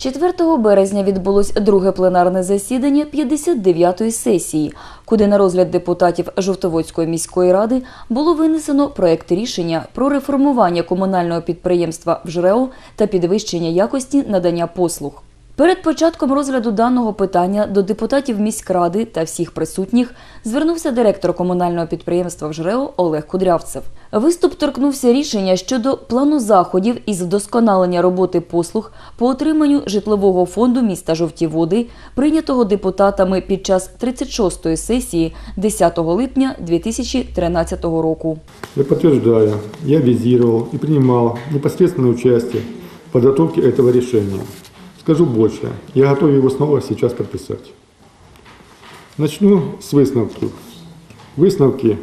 4 березня відбулось друге пленарне засідання 59-ї сесії, куди на розгляд депутатів Жовтоводської міської ради було винесено проект рішення про реформування комунального підприємства «ВЖРЕО» та підвищення якості надання послуг. Перед початком розгляду даного питання до депутатів міськради та всіх присутніх звернувся директор комунального підприємства «ВЖРЕО» Олег Кудрявцев. Виступ торкнувся рішення щодо плану заходів із вдосконалення роботи послуг по отриманню житлового фонду міста Жовті Води, прийнятого депутатами під час 36-ї сесії 10 липня 2013 року. Я подтверждаю, я визировал и принимал непосредственное участие в подготовке этого решения. Скажу больше, я готов его снова сейчас подписать. Начну с выставки. Выставки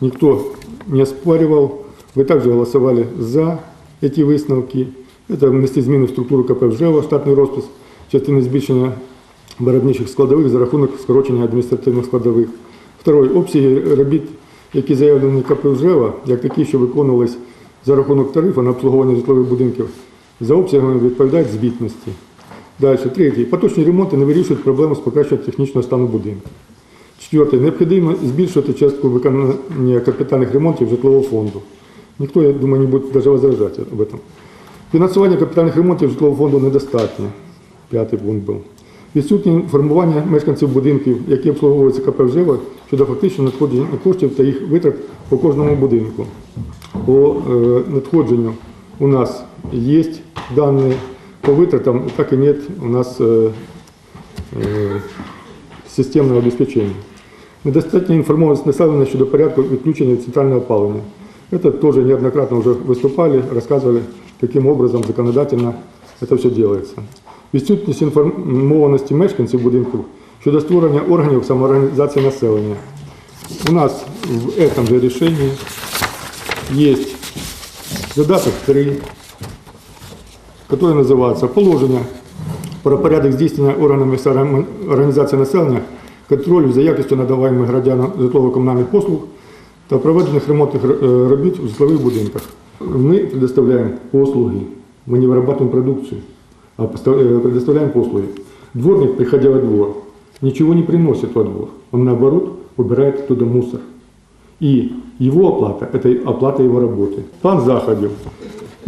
никто не оспаривал. Вы также голосовали за эти висновки. Это внести зміни в структуру КП ВЖЕВО, штатний розпис, частини збільшення виробничих складових за рахунок скорочення адміністративних складових. Второй обсяги робіт, які заявлені КП ВЖЕВО, як такі, що виконувались за рахунок тарифу на обслуговування житлових будинків, за обсягами відповідають звітності. Далі, третій. Поточні ремонти не вирішують проблему з покращенням технічного стану будинку. Четверте. Необхідно збільшити частку виконання капітальних ремонтів житлового фонду. Ніхто, я думаю, не буде навіть возражати об этом. Фінансування капітальних ремонтів житлового фонду недостатньо. П'ятий пункт був. Відсутнє інформування мешканців будинків, які обслуговуються КП «Вжева» щодо фактичного надходження коштів та їх витрат по кожному будинку. По е, надходженню у нас є дані, по витратам так і нет у нас е, е, системного обеспечения. Недостатня інформованість населення щодо порядку відключення центрального опалення. Это тоже неоднократно уже выступали, рассказывали, каким образом законодательно это все делается. Відсутність інформованості мешканців будинків щодо створення органів самоорганізації населення. У нас в этом же решении есть задаток 3, который называется «Положення про порядок здійснення органами організації населення контролю за якістю надаваємих громадянам житлово-комунальних послуг та проведених ремонтних е, робіт в житлових будинках. Ми предоставляємо послуги, ми не вырабатываем продукцию, а постав- э, предоставляем послуги. Дворник, приходя во двор, ничего не приносит во двор, он наоборот убирает оттуда мусор. И его оплата – это оплата его работы. План заходів.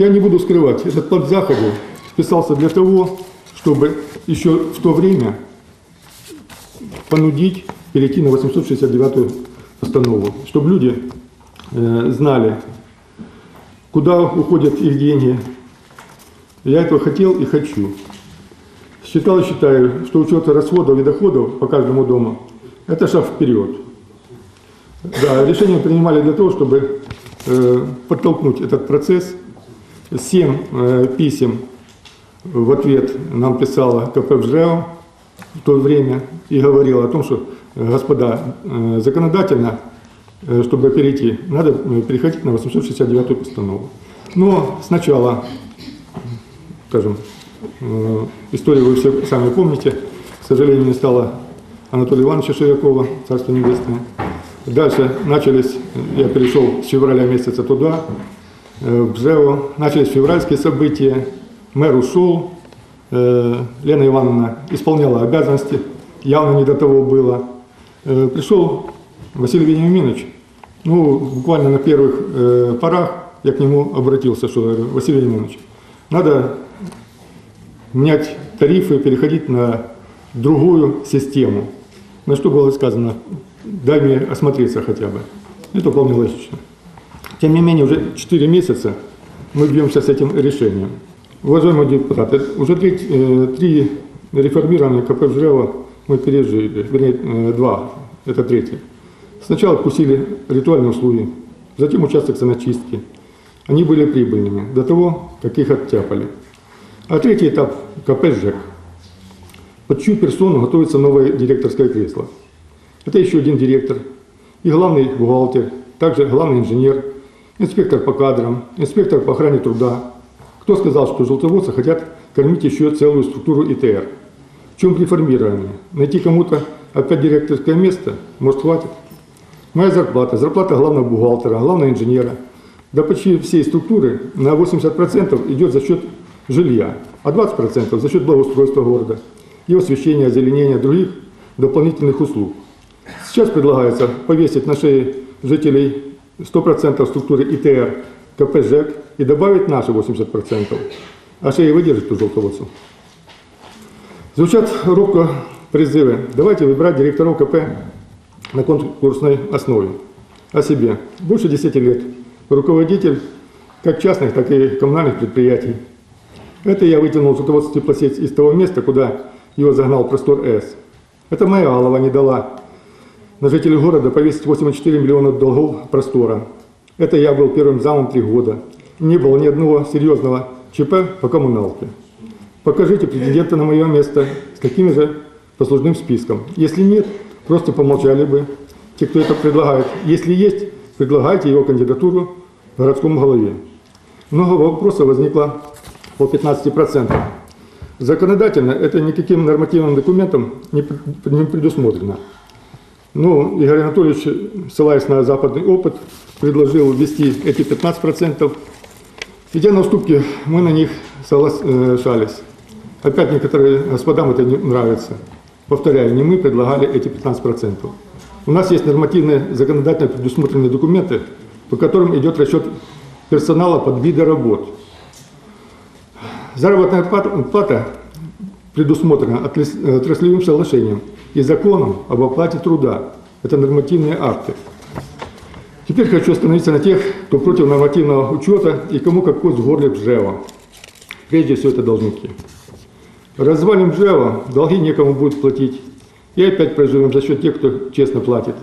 Я не буду скрывать, этот план заходів списался для того, чтобы еще в то время понудить перейти на 869 постанову, чтобы люди э, знали, куда уходят их деньги. Я этого хотел и хочу. Считал и считаю, что учет расходов и доходов по каждому дому – это шаг вперед. Да, решение принимали для того, чтобы э, подтолкнуть этот процесс. Семь э, писем в ответ нам писала КП «ВЖРЭО» в то время и говорила о том, что, э, господа, э, законодательно, чтобы перейти, надо переходить на 869 постанову. Но сначала, скажем, историю вы все сами помните, к сожалению, не стало Анатолия Ивановича Шевякова, Царство Небесное. Дальше начались, я перешел с февраля месяца туда, в начались февральские события, мэр ушел, э, Лена Ивановна исполняла обязанности, явно не до того было. Э, Пришел Василий Вениаминович, ну, буквально на первых э, порах я к нему обратился, что говорю, Василий Вениаминович, надо менять тарифы, переходить на другую систему. На что было сказано, дай мне осмотреться хотя бы. Это вполне логично. Тем не менее, уже 4 месяца мы бьемся с этим решением. Уважаемые депутаты, уже три, э, три реформирования КП ЖРЭО мы пережили, вернее, э, два, это третий. Сначала откусили ритуальные услуги, затем участок саночистки. Они были прибыльными до того, как их оттяпали. А третий этап КП ЖЭК. Под чью персону готовится новое директорское кресло. Это еще один директор и главный бухгалтер, также главный инженер, инспектор по кадрам, инспектор по охране труда. Кто сказал, что желтоводцы хотят кормить еще целую структуру ИТР? В чем реформирование? Найти кому-то опять директорское место? Может, хватит? Моя зарплата, зарплата главного бухгалтера, главного инженера, да почти всей структуры на 80% идет за счет жилья, а 20% за счет благоустройства города и освещения, озеленения других дополнительных услуг. Сейчас предлагается повесить на шеи жителей 100% структуры ИТР, КП ЖЭК и добавить наши 80%. А шеи выдержит у желтоводцев. Звучат робко призывы. Давайте выбирать директоров КП на конкурсной основе. О себе. Больше 10 лет. Руководитель как частных, так и коммунальных предприятий. Это я вытянул желтоводство теплосеть из того места, куда его загнал простор С. Это моя голова не дала на жителей города повесить 8,4 миллиона долгов простора. Это я был первым замом три года. Не было ни одного серьезного ЧП по коммуналке. Покажите претендента на мое место с таким же послужным списком. Если нет, просто помолчали бы те, кто это предлагает. Если есть, предлагайте его кандидатуру городскому голове. Много вопросов возникло по 15%. Законодательно это никаким нормативным документом не предусмотрено. Ну, Игорь Анатольевич, ссылаясь на западный опыт, предложил ввести эти 15%. Идя на уступки, мы на них соглашались. Опять некоторые господам это не нравится. Повторяю, не мы предлагали эти 15%. У нас есть нормативные, законодательно предусмотренные документы, по которым идет расчет персонала под виды работ. Заработная плата, предусмотрена отрас- отраслевым соглашением и законом об оплате труда. Это нормативные акты. Теперь хочу остановиться на тех, кто против нормативного учета и кому как кость в горле Бжева. Прежде всего это должники. Развалим Бжева, долги некому будет платить. И опять проживем за счет тех, кто честно платит.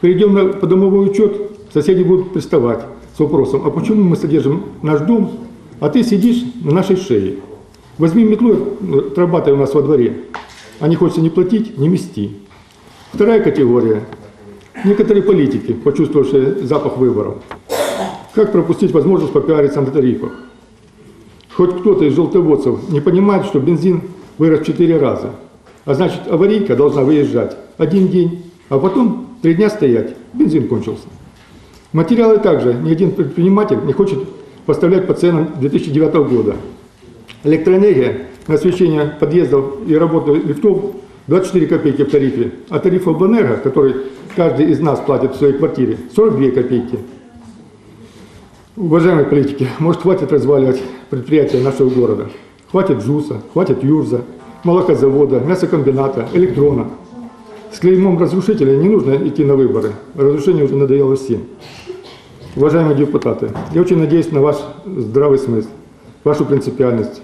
Перейдем на подомовой учет, соседи будут приставать с вопросом, а почему мы содержим наш дом, а ты сидишь на нашей шее? Возьми метлу, отрабатай у нас во дворе. Не хочется не платить, не мести. Вторая категория. Некоторые политики, почувствовавшие запах выборов. Как пропустить возможность попиариться на тарифах? Хоть кто-то из желтоводцев не понимает, что бензин вырос в 4 раза. А значит, аварийка должна выезжать один день, а потом три дня стоять. Бензин кончился. Материалы также ни один предприниматель не хочет поставлять по ценам 2009 года. Электроэнергия на освещение подъездов и работу лифтов 24 копейки в тарифе, а тариф обленерго, который каждый из нас платит в своей квартире, 42 копейки. Уважаемые политики, может хватит разваливать предприятия нашего города. Хватит ЖУСа, хватит ЮРЗа, молокозавода, мясокомбината, электрона. С клеймом разрушителя не нужно идти на выборы. Разрушение уже надоело всем. Уважаемые депутаты, я очень надеюсь на ваш здравый смысл, вашу принципиальность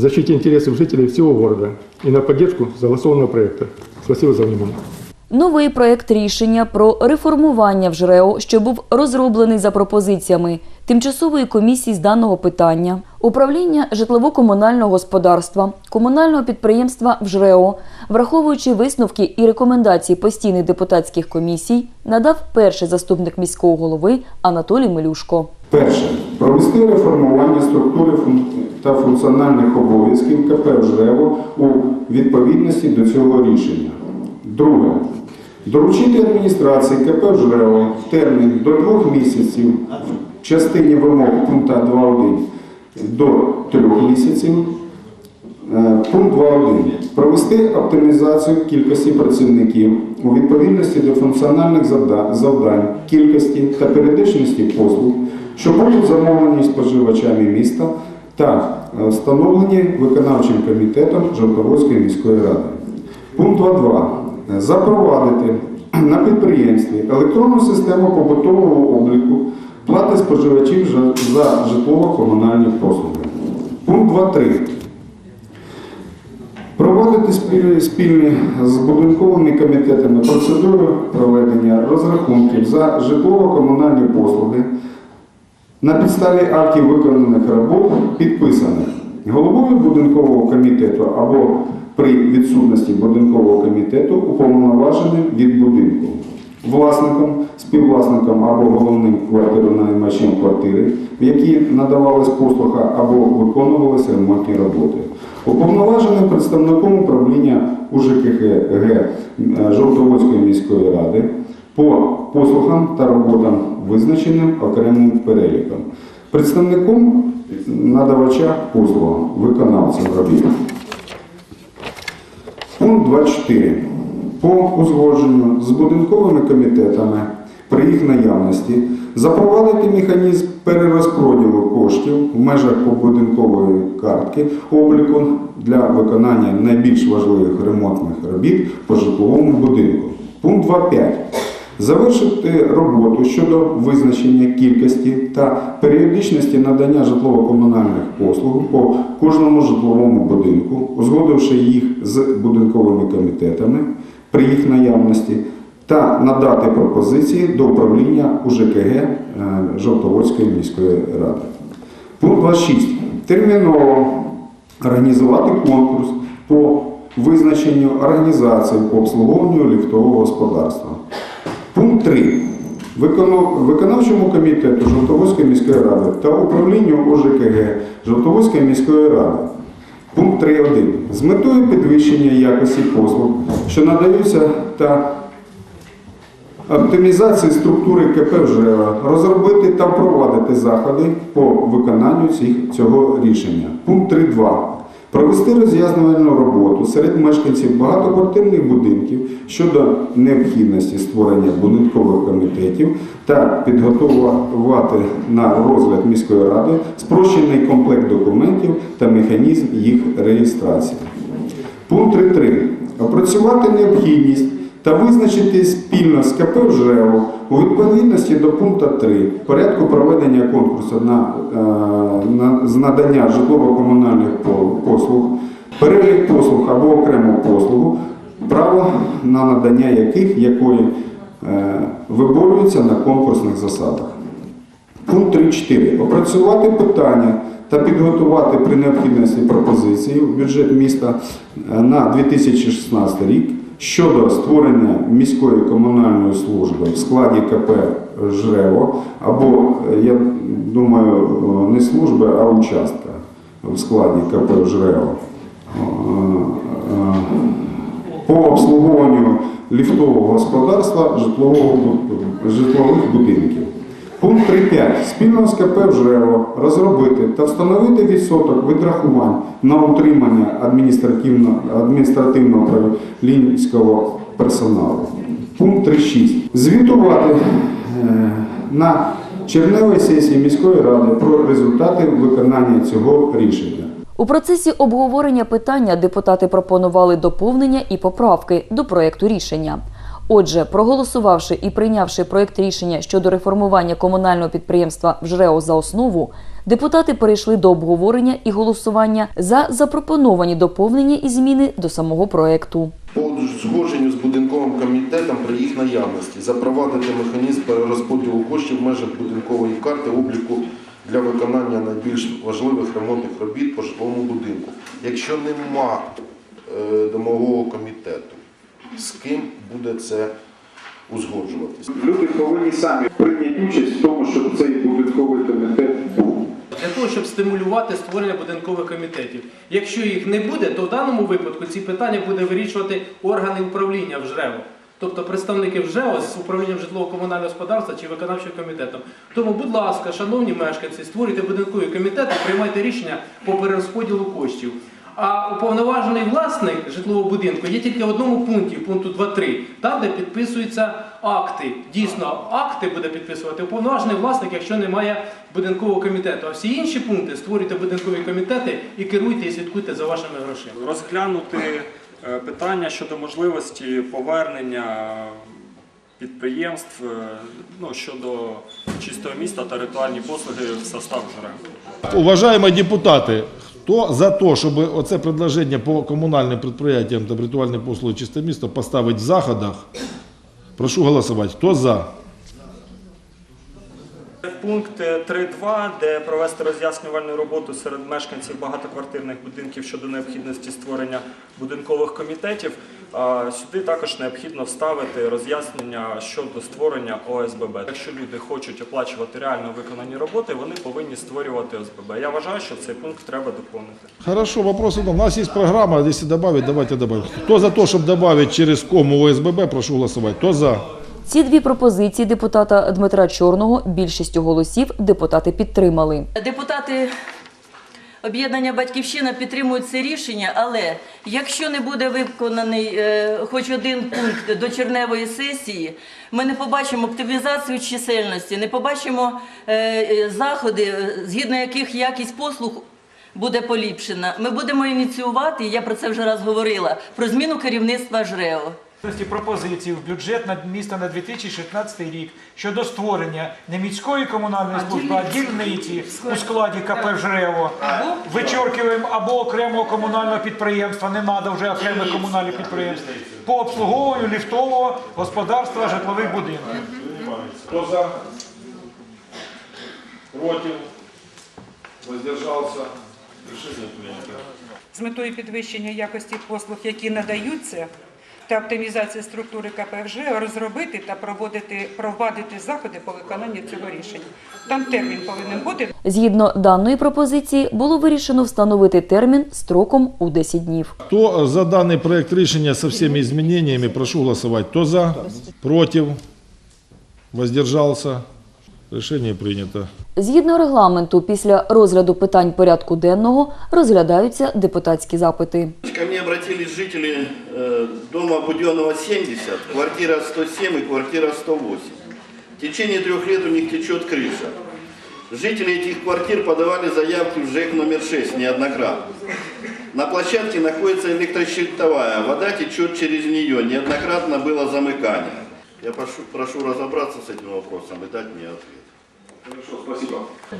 в защите интересов жителей всего города и на поддержку согласованного проекта. Спасибо за внимание. Новий проект рішення про реформування в ЖРЕО, що був розроблений за пропозиціями тимчасової комісії з даного питання, управління житлово-комунального господарства, комунального підприємства в ЖРЕО, враховуючи висновки і рекомендації постійних депутатських комісій, надав перший заступник міського голови Анатолій Мелюшко. Перше. Провести реформування структури та функціональних обов'язків КП «ЖРЕВО» у відповідності до цього рішення. Друге. Доручити адміністрації КП «ЖРЕВО» термін до двох місяців в частині вимог пункту 2.1 до трьох місяців Е, Пункт 2.1. Провести оптимізацію кількості працівників у відповідності до функціональних завдань, кількості та періодичності послуг, що будуть замовлені споживачами міста та е, встановлені виконавчим комітетом Жовтоводської міської ради. Пункт 2.2. Е, Запровадити на підприємстві електронну систему побутового обліку плати споживачів за- житлово-комунальні послуги. Пункт 2.3. Проводити спільні з будинковими комітетами процедури проведення розрахунків за житлово-комунальні послуги на підставі актів виконаних робот, підписаних головою будинкового комітету або при відсутності будинкового комітету уповноваженим від будинку, власником, співвласником або головним квартиронаймачем квартири, в якій надавалась послуга або виконувалися ремонтні роботи. Уповноваженим представником управління УЖКГ Жовтоводської міської ради по послугам та роботам, визначеним окремим переліком. Представником надавача послуг, виконавця робіт. Пункт 24. По узгодженню з будинковими комітетами при їх наявності запровадити механізм перерозподілу коштів в межах побудинкової картки обліку для виконання найбільш важливих ремонтних робіт по житловому будинку. Пункт 2.5. Завершити роботу щодо визначення кількості та періодичності надання житлово-комунальних послуг по кожному житловому будинку, узгодивши їх з будинковими комітетами при їх наявності, та надати пропозиції до управління УЖКГ е, Жовтоводської міської ради. Пункт 26. Терміново організувати конкурс по визначенню організації по обслуговуванню ліфтового господарства. Пункт 3. Виконавчому комітету Жовтоводської міської ради та управлінню ОЖКГ Жовтоводської міської ради. Пункт 3.1. З метою підвищення якості послуг, що надаються та оптимізації структури КП розробити та впровадити заходи по виконанню цього рішення. Пункт 3.2. Провести роз'яснювальну роботу серед мешканців багатоквартирних будинків щодо необхідності створення будинкових комітетів та підготувати на розгляд міської ради спрощений комплект документів та механізм їх реєстрації. Пункт 3.3. Опрацювати необхідність та визначити спільно з КП «ВЖЕО» у відповідності до пункту 3 порядку проведення конкурсу на, е, на з надання житлово-комунальних послуг, перелік послуг або окрему послугу, право на надання яких якої е, виборюється на конкурсних засадах. Пункт 3.4. Опрацювати питання та підготувати при необхідності пропозиції в бюджет міста е, на 2016 рік щодо створення міської комунальної служби в складі КП «Жрево» або, е, я думаю, е, не служби, а участка в складі КП «Жрево» Е, по обслуговуванню ліфтового господарства житлових будинків. Пункт 3.5. Спільно з КП «Вжево» розробити та встановити відсоток відрахувань на утримання адміністративно- адміністративного управлінського персоналу. Пункт 3.6. Звітувати е, на черневій сесії міської ради про результати виконання цього рішення. У процесі обговорення питання депутати пропонували доповнення і поправки до проекту рішення. Отже, проголосувавши і прийнявши проект рішення щодо реформування комунального підприємства «ВЖРЕО» за основу, депутати перейшли до обговорення і голосування за запропоновані доповнення і зміни до самого проекту. По згодженню з будинковим комітетом при їх наявності запровадити механізм перерозподілу коштів в межах будинкової карти обліку для виконання найбільш важливих ремонтних робіт по житловому будинку. Якщо нема е, домового комітету, з ким буде це узгоджуватися? Люди повинні самі прийняти участь в тому, щоб цей будинковий комітет був. для того, щоб стимулювати створення будинкових комітетів. Якщо їх не буде, то в даному випадку ці питання буде вирішувати органи управління в ЖРЕВО. Тобто представники ВЖЕО з управлінням житлово-комунального господарства чи виконавчим комітетом. Тому, будь ласка, шановні мешканці, створюйте будинкові комітети, приймайте рішення по перерозподілу коштів. А уповноважений власник житлового будинку є тільки в одному пункті, пункту 2.3, там, де підписуються акти. Дійсно, акти буде підписувати уповноважений власник, якщо немає будинкового комітету. А всі інші пункти створюйте будинкові комітети і керуйте і слідкуйте за вашими грошима. розглянути е, питання щодо можливості повернення підприємств е, ну, щодо чистого міста та ритуальні послуги в состав ЖРЕМ. Уважаемые депутаты, хто за те, щоб оце предложення по комунальним підприємствам та ритуальні послуги чисте місто поставити в заходах, прошу голосувати. Хто за? Пункт е, 3.2, де провести роз'яснювальну роботу серед мешканців багатоквартирних будинків щодо необхідності створення будинкових комітетів. Сюди також необхідно вставити роз'яснення щодо створення ОСББ. Якщо люди хочуть оплачувати реально виконані роботи, вони повинні створювати ОСББ. Я вважаю, що цей пункт треба доповнити. Хорошо, вопрос у нас есть программа, если добавить, давайте добавим. Кто за то, чтобы добавить через кому ОСББ, прошу голосовать. Кто за? Ці дві пропозиції депутата Дмитра Чорного більшістю голосів депутати підтримали. Депутати Об'єднання Батьківщина підтримують це рішення, але якщо не буде виконаний е, хоч один пункт до черневої сесії, ми не побачимо оптимізацію чисельності, не побачимо е, е, заходи, згідно яких якість послуг буде поліпшена. Ми будемо ініціювати, я про це вже раз говорила, про зміну керівництва ЖРЕО. Ці пропозиції в бюджет на міста на 2016 рік щодо створення не міської комунальної служби, а дільниці у складі КП «Жрево». Вичоркуємо або окремого комунального підприємства, не треба вже окремих комунальних підприємств, по обслуговуванню ліфтового господарства житлових будинків. Кто за? Против? Воздержался? Решение принято. з метою підвищення якості послуг, які надаються, та оптимізації структури КПВЖ розробити та проводити провадити заходи по виконанню цього рішення. Там термін повинен бути Згідно даної пропозиції, було вирішено встановити термін строком у 10 днів. Хто за даний проект рішення з всіми зміненнями, прошу голосувати. Хто за? Против? Воздержался? Решение принято. Згідно регламенту, після розгляду питань порядку денного розглядаються депутатські запити. Ко мне обратились жители э, дома Буденного 70, квартира 107 и квартира 108. В течение трех лет у них течет крыша. Жители этих квартир подавали заявки в ЖЭК номер 6 неоднократно. На площадке находится электрощитовая, вода течет через нее, неоднократно было замыкание. Я прошу, прошу разобраться с этим вопросом и дать мне ответ.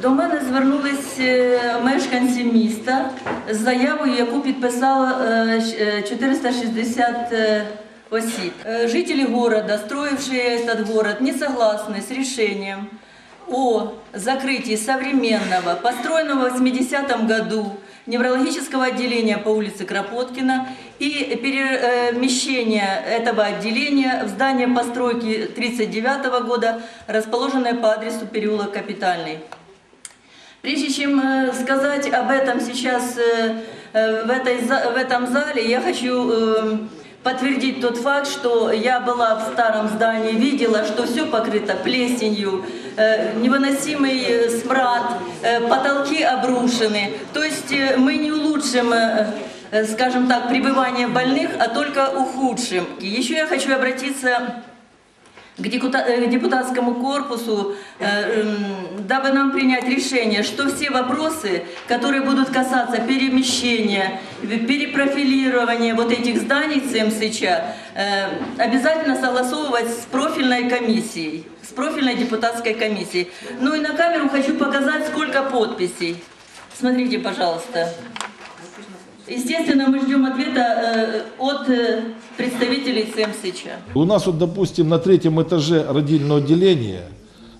До мене звернулись е, мешканці міста з заявою, яку підписало е, щ- е, 460 е, осіб. Э, Жители города, строившие этот город, не согласны с решением о закрытии современного, построенного в 80-м году неврологического отделения по улице Кропоткина и перемещения этого отделения в здание постройки 1939 года, расположенное по адресу переулок Капитальный. Прежде чем э, сказать об этом сейчас э, э, в, этой, в этом зале, я хочу э, подтвердить тот факт, что я была в старом здании, видела, что все покрыто плесенью, э, невыносимый э, смрад, э, потолки обрушены. То есть э, мы не улучшим, э, э, скажем так, пребывание больных, а только ухудшим. Еще я хочу обратиться к депута- э, депутатскому корпусу, э, м, дабы нам принять решение, что все вопросы, которые будут касаться перемещения, перепрофилирования вот этих зданий ЦМСЧ, э, обязательно согласовывать с профильной комиссией, с профильной депутатской комиссией. Ну и на камеру хочу показать, сколько подписей. Смотрите, пожалуйста. Естественно, мы ждем ответа э, от э, представителей ЦМСЧ. У нас вот, допустим, на третьем этаже родильного отделения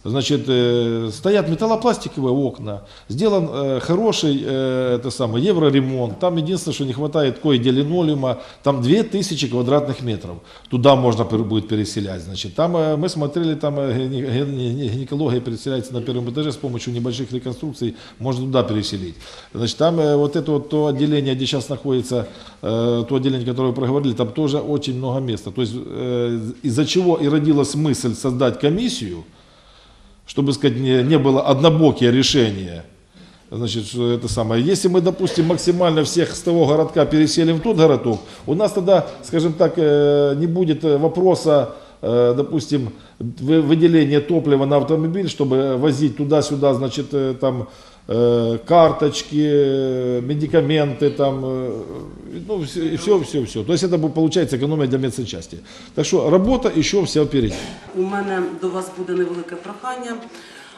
Значит, э, стоят металлопластиковые окна, сделан э, хороший э, это самое, евроремонт. Там единственное, что не хватает кое-где линолеума, там 2000 квадратных метров. Туда можно пер- будет переселять. Значит, там э, мы смотрели, там э, гини- гини- гинекология переселяется на первом этаже с помощью небольших реконструкций, можно туда переселить. Значит, там э, вот это вот то отделение, где сейчас находится, э, то отделение, которое вы проговорили, там тоже очень много места. То есть э, из-за чего и родилась мысль создать комиссию, чтобы сказать, не, не было однобокие решения. Значит, что это самое. Если мы, допустим, максимально всех с того городка переселим в тот городок, у нас тогда, скажем так, э, не будет вопроса, э, допустим, вы- выделения топлива на автомобиль, чтобы возить туда-сюда, значит, э, там карточки, э, медикаменты, там, э, ну, все, все, все, все. То есть это будет, получается экономия для медсанчасти. Так что работа еще вся впереди. У мене до вас буде невелике прохання,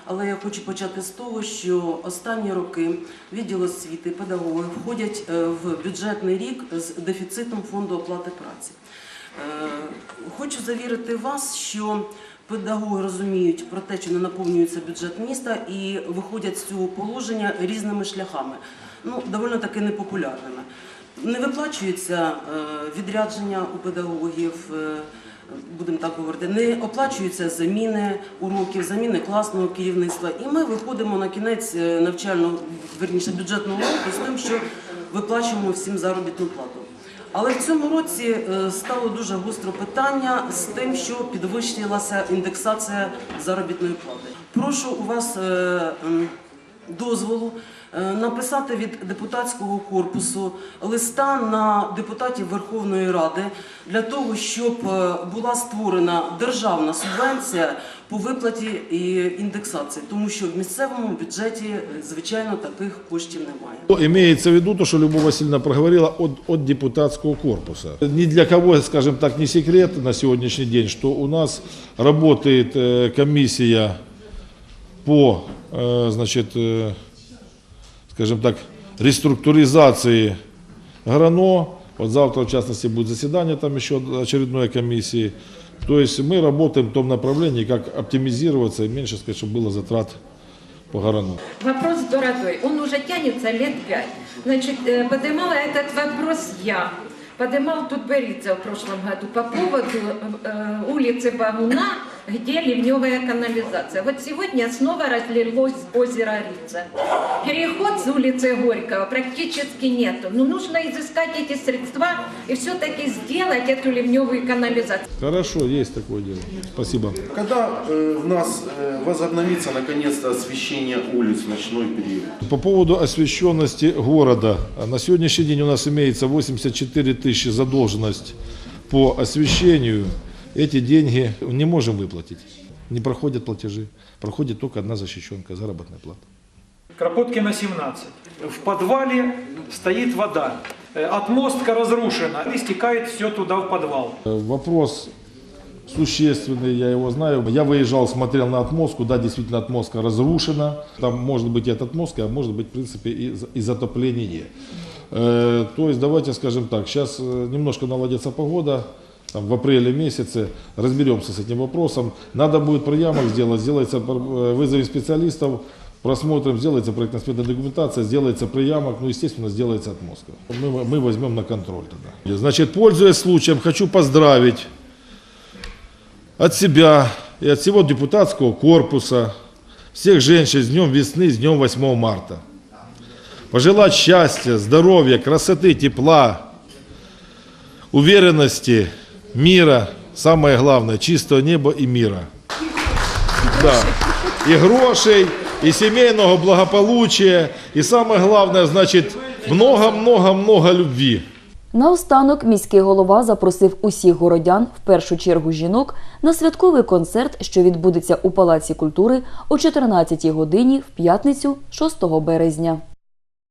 але я хочу почати з того, що останні роки відділ освіти, педагоги входять е, в бюджетний рік з дефіцитом фонду оплати праці. Е, Хочу завірити вас, що педагоги розуміють про те, чи не наповнюється бюджет міста і виходять з цього положення різними шляхами, ну доволі таки непопулярними. Не виплачується е, відрядження у педагогів. е, будемо так говорити, не оплачуються заміни уроків, заміни класного керівництва. І ми виходимо на кінець е, навчального, верніше бюджетного року з тим, що виплачуємо всім заробітну плату. Але в цьому році е, стало дуже гостро питання з тим, що підвищилася індексація заробітної плати. Прошу у вас е, дозволу написати від депутатського корпусу листа на депутатів Верховної Ради для того, щоб е, була створена державна субвенція по виплаті і індексації, тому що в місцевому бюджеті, е, звичайно, таких коштів немає. Имеется в виду то, что Любовь Васильевна проговорила от, от депутатского корпуса. Ни для кого, скажем так, не секрет на сегодняшний день, что у нас работает э, комиссия по, э, значит, э, скажем так, реструктуризации ГРАНО. Вот завтра, в частности, будет заседание там еще очередной комиссии. То есть мы работаем в том направлении, как оптимизироваться и меньше, сказать, чтобы было затрат по ГРАНО. Вопрос дорогой, он уже тянется лет пять. Значит, э, поднимала этот вопрос я. Поднимал тут Борисов в прошлом году по поводу э, улицы Багуна, где ливневая канализация. Вот сегодня снова разлилось озеро Рица. Переход с улицы Горького практически нету. Но нужно изыскать эти средства и все-таки сделать эту ливневую канализацию. Хорошо, есть такое дело. Спасибо. Когда э, у нас э, возобновится наконец-то освещение улиц в ночной период? По поводу освещенности города. На сегодняшний день у нас имеется 84 тысячи задолженность по освещению. Эти деньги не можем выплатить. Не проходят платежи. Проходит только одна защищенка, заработная плата. Кропоткина 17. В подвале стоит вода. Э, Отмостка разрушена. И стекает все туда в подвал. Э, Вопрос существенный, я его знаю. Я выезжал, смотрел на отмостку, да, действительно отмостка разрушена. Там может быть и от отмостки, а может быть, в принципе, и, и затопление. Э, то есть, давайте скажем так, сейчас немножко наладится погода, там, в апреле месяце разберемся с этим вопросом. Надо будет проямок сделать, сделается, э, вызовем специалистов, просмотрим, сделается проектно-сметная документация, сделается приямок, ну, естественно, сделается отмостка. Мы, мы возьмем на контроль тогда. Значит, пользуясь случаем, хочу поздравить от себя и от всего депутатского корпуса, всех женщин с Днем весны, с Днем 8 марта. Пожелать счастья, здоровья, красоты, тепла, уверенности, мира, самое главное, чистого неба и мира. Да. И грошей, и семейного благополучия, и самое главное, значит, много-много-много любви. Наостанок міський голова запросив усіх городян, в першу чергу жінок, на святковий концерт, що відбудеться у Палаці культури о 14 годині в п'ятницю 6 березня.